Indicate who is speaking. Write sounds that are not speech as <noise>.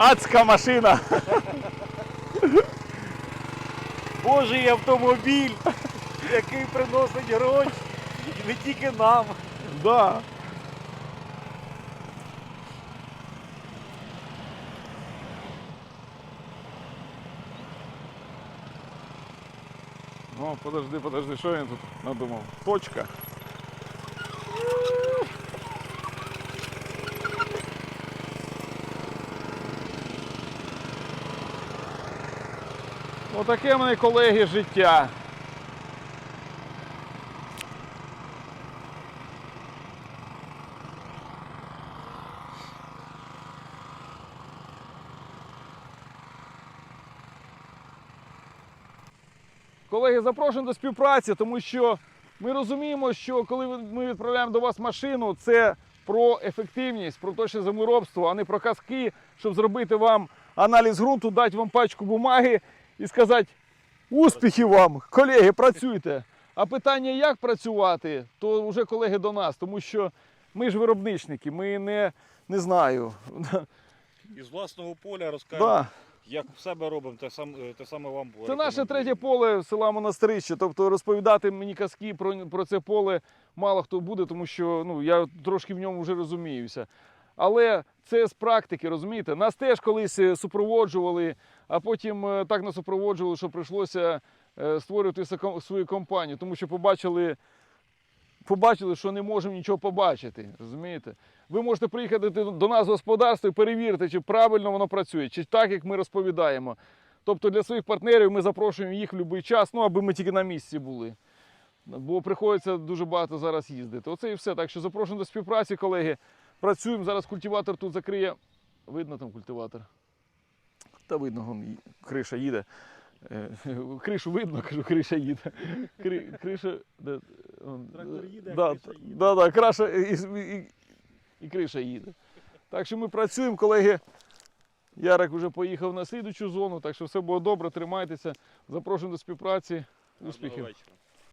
Speaker 1: Адська машина.
Speaker 2: Божий автомобіль, який приносить гроші. І не тільки нам.
Speaker 1: Да. О, подожди, подожди, що він тут надумав? Точка. Отаке мене, колеги, життя. Колеги, запрошуємо до співпраці, тому що ми розуміємо, що коли ми відправляємо до вас машину, це про ефективність, про точне землеробство, а не про казки, щоб зробити вам аналіз ґрунту, дати вам пачку бумаги і сказати успіхів вам, колеги, працюйте. А питання, як працювати, то вже колеги до нас, тому що ми ж виробничники, ми не, не знаю.
Speaker 2: Із власного поля розкажемо,
Speaker 1: Да.
Speaker 2: як в себе робимо, те, сам, е, те саме вам
Speaker 1: Це наше третє поле села Монастирище. Тобто розповідати мені казки про, про це поле мало хто буде, тому що ну, я трошки в ньому вже розуміюся. Але це з практики, розумієте? Нас теж колись е, супроводжували, а потім е, так нас супроводжували, що прийшлося е, створювати свою компанію, тому що побачили, побачили, що не можемо нічого побачити. Розумієте? Ви можете приїхати до нас в господарство і перевірити, чи правильно воно працює, чи так, як ми розповідаємо. Тобто для своїх партнерів ми запрошуємо їх в будь-який час, ну аби ми тільки на місці були. Бо приходиться дуже багато зараз їздити. Оце і все. Так що запрошуємо до співпраці, колеги. Працюємо. Зараз культиватор тут закриє. Видно там культиватор? Та видно, вон криша їде. Е, <laughs> Кришу видно, кажу, криша їде. Кри, криша. де, вон,
Speaker 2: Трактор їде, а криша їде.
Speaker 1: Да, да, краша і, і, і криша їде. Так що ми працюємо, колеги. Ярик вже поїхав на слідучу зону, так що все було добре, тримайтеся. Запрошуємо до співпраці. Успіхів.